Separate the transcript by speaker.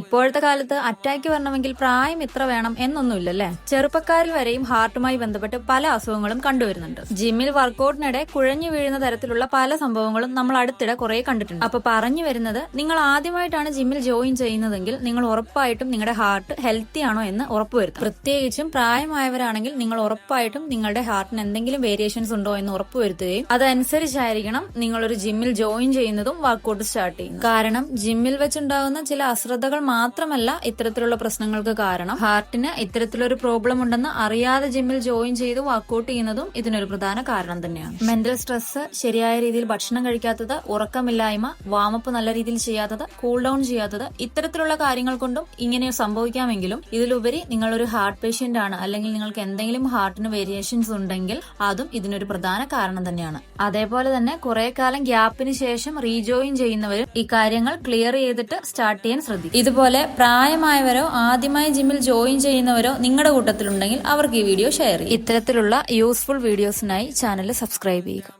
Speaker 1: ഇപ്പോഴത്തെ കാലത്ത് അറ്റാക്ക് വരണമെങ്കിൽ പ്രായം ഇത്ര വേണം എന്നൊന്നുമില്ലല്ലേ? ചെറുപ്പക്കാരിൽ വരെയും ഹാർട്ടുമായി ബന്ധപ്പെട്ട് പല അസുഖങ്ങളും കണ്ടുവരുന്നുണ്ട്. ജിമ്മിൽ വർക്കൗട്ടിനിടെ കുഴഞ്ഞു വീഴുന്ന തരത്തിലുള്ള പല സംഭവങ്ങളും നമ്മൾ അടുത്തിടെ കുറെ കണ്ടിട്ടുണ്ട്. അപ്പൊ പറഞ്ഞു വരുന്നത് നിങ്ങൾ ആദ്യമായിട്ടാണ് ജിമ്മിൽ ജോയിൻ ചെയ്യുന്നതെങ്കിൽ നിങ്ങൾ ഉറപ്പായിട്ടും നിങ്ങളുടെ ഹാർട്ട് ഹെൽത്തി ആണോ എന്ന് ഉറപ്പുവരുത്തും പ്രത്യേകിച്ചും പ്രായമായവരാണെങ്കിൽ നിങ്ങൾ ഉറപ്പായിട്ടും നിങ്ങളുടെ ഹാർട്ടിന് എന്തെങ്കിലും വേരിയേഷൻസ് ഉണ്ടോ എന്ന് ഉറപ്പുവരുത്തുകയും അതനുസരിച്ചായിരിക്കണം നിങ്ങൾ ഒരു ജിമ്മിൽ ജോയിൻ ചെയ്യുന്നതും വർക്കൗട്ട് സ്റ്റാർട്ട് ചെയ്യുന്നത്. കാരണം ജിമ്മിൽ വെച്ചുണ്ടാകുന്ന ചില അശ്രദ്ധകൾ മാത്രമല്ല ഇത്തരത്തിലുള്ള പ്രശ്നങ്ങൾക്ക് കാരണം. ഹാർട്ടിന് ഇത്തരത്തിലൊരു പ്രോബ്ലം ഉണ്ടെന്ന് അറിയാതെ ജിമ്മിൽ ജോയിൻ ചെയ്ത് വർക്ക്ഔട്ട് ചെയ്യുന്നതും ഇതിനൊരു പ്രധാന കാരണം തന്നെയാണ്. മെന്റൽ സ്ട്രെസ് ശരിയായ രീതിയിൽ ഭക്ഷണം കഴിക്കാത്തത് ഉറക്കമില്ലായ്മ വാമപ്പ് നല്ല രീതിയിൽ ചെയ്യാത്തത് കൂൾ ഡൗൺ ചെയ്യാത്തത് ഇത്തരത്തിലുള്ള കാര്യങ്ങൾ കൊണ്ടും ഇങ്ങനെ സംഭവിക്കാമെങ്കിലും ഇതിലുപരി നിങ്ങളൊരു ഹാർട്ട് പേഷ്യന്റ് ആണ്. അല്ലെങ്കിൽ നിങ്ങൾക്ക് എന്തെങ്കിലും ഹാർട്ടിന് വേരിയേഷൻസ് ഉണ്ടെങ്കിൽ അതും ഇതിനൊരു പ്രധാന കാരണം തന്നെയാണ്. അതേപോലെ തന്നെ കുറെ കാലം ഗ്യാപ്പിന് ശേഷം റീജോയിൻ ചെയ്യുന്നവരും ഈ കാര്യങ്ങൾ ക്ലിയർ ചെയ്തിട്ട് സ്റ്റാർട്ട് ചെയ്യാൻ ശ്രദ്ധിക്കും. ഇതുപോലെ പ്രായമായവരോ ആദ്യമായി ജിമ്മിൽ ജോയിൻ ചെയ്യുന്നവരോ നിങ്ങളുടെ കൂട്ടത്തിലുണ്ടെങ്കിൽ അവർക്ക് ഈ വീഡിയോ ഷെയർ ചെയ്യും. ഇത്തരത്തിലുള്ള യൂസ്ഫുൾ വീഡിയോസിനായി ചാനൽ സബ്സ്ക്രൈബ് ചെയ്യുക.